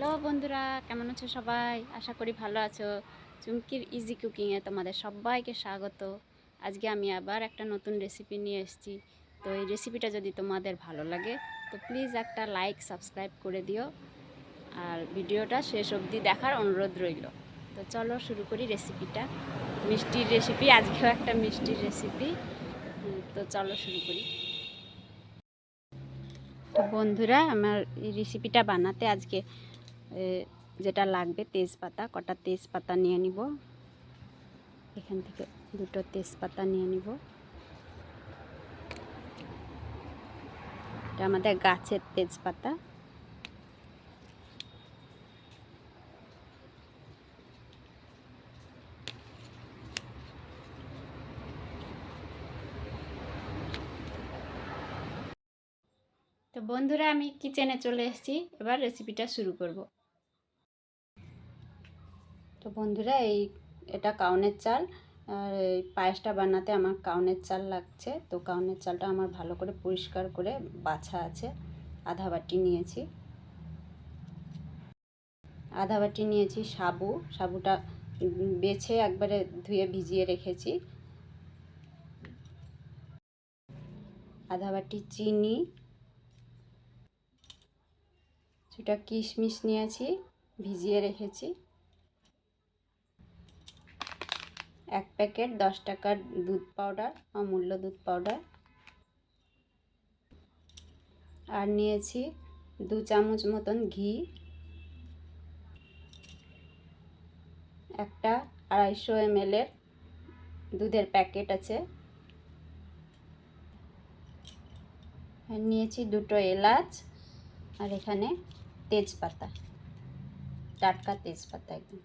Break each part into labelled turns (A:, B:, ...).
A: Hello বন্ধুরা, কেমন আছো সবাই? আশা করি ভালো আছো। চুমকির ইজি কুকিংয়ে তোমাদের সবাইকে স্বাগত। আজকে আমি আবার একটা নতুন রেসিপি নিয়ে এসেছি। তো এই রেসিপিটা যদি তোমাদের ভালো লাগে, তো প্লিজ একটা লাইক সাবস্ক্রাইব করে দিও। আর ভিডিওটা শেষ অবধি দেখার অনুরোধ রইল। তো চলো শুরু করি রেসিপিটা মিষ্টির রেসিপি আজকেও একটা মিষ্টির রেসিপি তো চলো শুরু করি। তো বন্ধুরা, আমার এই রেসিপিটা বানাতে আজকে যেটা লাগবে তেজপাতা, কটা তেজপাতা নিয়ে নিব। এখান থেকে দুটো তেজপাতা নিয়ে নিব। এটা আমাদের গাছের তেজপাতা। তো বন্ধুরা, আমি কিচেনে চলে এসেছি। এবার রেসিপিটা শুরু করব। তো বন্ধুরা, এই এটা কাউনের চাল, আর এই পায়েসটা বানাতে আমার কাউনের চাল লাগছে। তো কাউনের চালটা আমার ভালো করে পরিষ্কার করে বাছা আছে, আধা বাটি নিয়েছি। আধা বাটি নিয়েছি সাবু, সাবুটা বেছে একবারে ধুয়ে ভিজিয়ে রেখেছি। আধা বাটি চিনি সেটা কিশমিশ নিয়েছি, ভিজিয়ে রেখেছি। এক প্যাকেট দশ টাকার দুধ পাউডার, অমূল্য দুধ পাউডার। আর নিয়েছি দু চামচ মতন ঘি। একটা আড়াইশো এমএলের দুধের প্যাকেট আছে। আর নিয়েছি দুটো এলাচ আর এখানে তেজপাতা, টাটকা তেজপাতা একদম।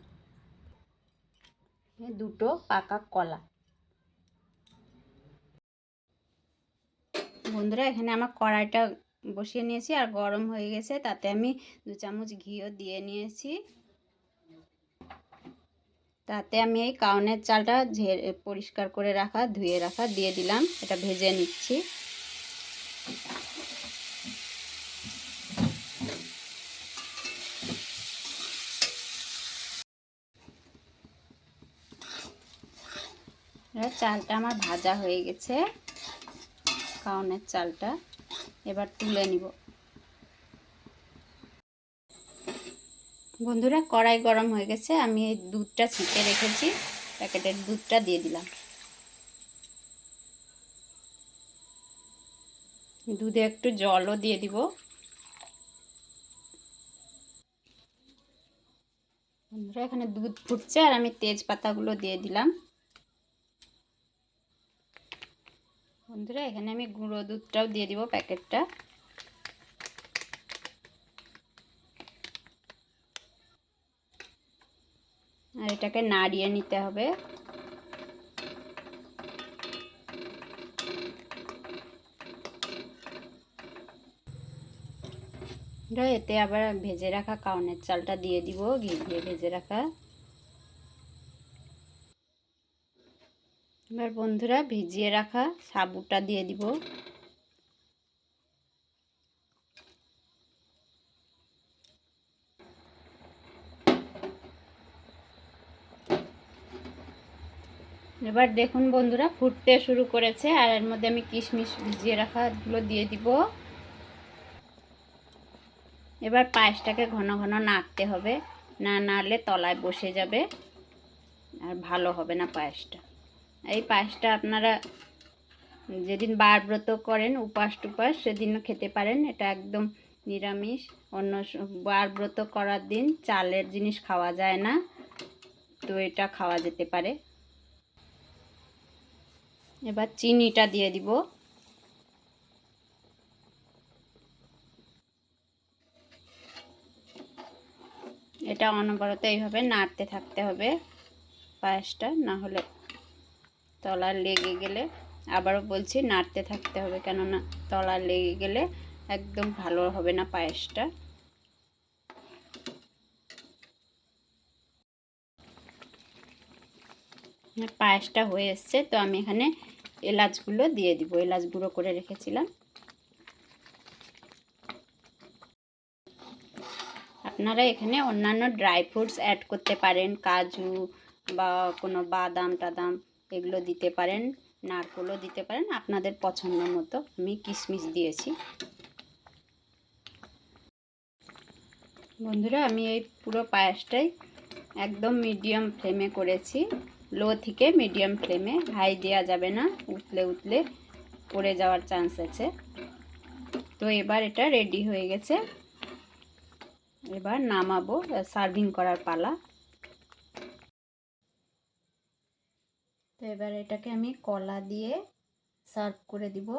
A: দুটো পাকা কলা। বন্ধুরা, এখানে আমার কড়াইটা বসিয়ে নিয়েছি আর গরম হয়ে গেছে, তাতে আমি দু চামচ ঘিও দিয়ে নিয়েছি। তাতে আমি এই কাউনের চালটা ঝেড়ে পরিষ্কার করে রাখা, ধুয়ে রাখা দিয়ে দিলাম, এটা ভেজে নিচ্ছি। চালটা আমার ভাজা হয়ে গেছে। কাউনের চালটা এবার তুলে নিব। বন্ধুরা, কড়াই গরম হয়ে গেছে। আমি এই দুধটা ছিটে রেখেছি। প্যাকেটের দুধটা দিয়ে দিলাম। দুধে একটু জলও দিয়ে দিব। বন্ধুরা, এখানে দুধ ফুটছে আর আমি তেজপাতাগুলো দিয়ে দিলাম। বন্ধুরা, এখানে আমি গুঁড়ো দুধটাও দিয়ে দিব প্যাকেটটা। আর এটাকে নাড়িয়ে নিতে হবে। এতে আবার ভেজে রাখা কাউনের চালটা দিয়ে দিব, ঘি দিয়ে ভেজে রাখা। এবার বন্ধুরা ভিজিয়ে রাখা সাবুটা দিয়ে দিব। এবার দেখুন বন্ধুরা ফুটতে শুরু করেছে আর এর মধ্যে আমি কিশমিশ ভিজিয়ে রাখাগুলো দিয়ে দিব। এবার পায়েসটাকে ঘন ঘন নাড়তে হবে। না নাড়লে তলায় বসে যাবে আর ভালো হবে না পায়েসটা। এই পায়েসটা আপনারা যেদিন বার ব্রত করেন, উপাস টুপাস, সেদিনও খেতে পারেন। এটা একদম নিরামিষ। অন্য বার ব্রত করার দিন চালের জিনিস খাওয়া যায় না, তো এটা খাওয়া যেতে পারে। এবার চিনিটা দিয়ে দিব। এটা অনবরত এইভাবে নাড়তে থাকতে হবে পায়েসটা, না হলে তলা লেগে গেলে আবারও বলছি নাড়তে থাকতে হবে কেননা তলা লেগে গেলে একদম ভালো হবে না পায়েসটা। পায়েসটা হয়ে এসছে, তো আমি এখানে এলাচগুলো দিয়ে দিব, এলাচ গুঁড়ো করে রেখেছিলাম। আপনারা এখানে অন্যান্য ড্রাই ফ্রুটস অ্যাড করতে পারেন, কাজু বা কোনো বাদাম টাদাম। এগুলো দিতে পারেন, নারকোলও দিতে পারেন, আপনাদের পছন্দ মতো। আমি কিশমিশ দিয়েছি। বন্ধুরা, আমি এই পুরো পায়েসটাই একদম মিডিয়াম ফ্লেমে করেছি। লো থেকে মিডিয়াম ফ্লেমে, হাই দেওয়া যাবে না, উতলে উতলে পড়ে যাওয়ার চান্স আছে। তো এবার এটা রেডি হয়ে গেছে। এবার নামাবো, সার্ভিং করার পালা। তো এবার এটাকে আমি কলা দিয়ে সার্ভ করে দিব।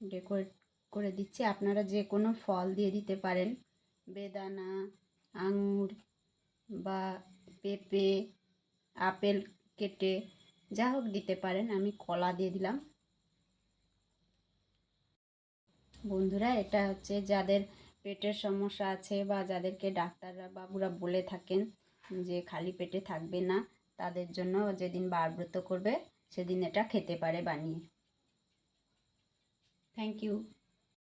A: ডেকোরেট করে দিচ্ছি। আপনারা যে কোনো ফল দিয়ে দিতে পারেন। বেদানা, আঙুর বা পেঁপে, আপেল, কেটে যা হোক দিতে পারেন। আমি কলা দিয়ে দিলাম। বন্ধুরা, এটা হচ্ছে যাদের পেটের সমস্যা আছে বা যাদেরকে ডাক্তাররা বাবুরা বলে থাকেন যে খালি পেটে থাকবে না তাদের জন্য যেদিন বারব্রত করবে সেদিন এটা খেতে পারে বানিয়ে। Thank you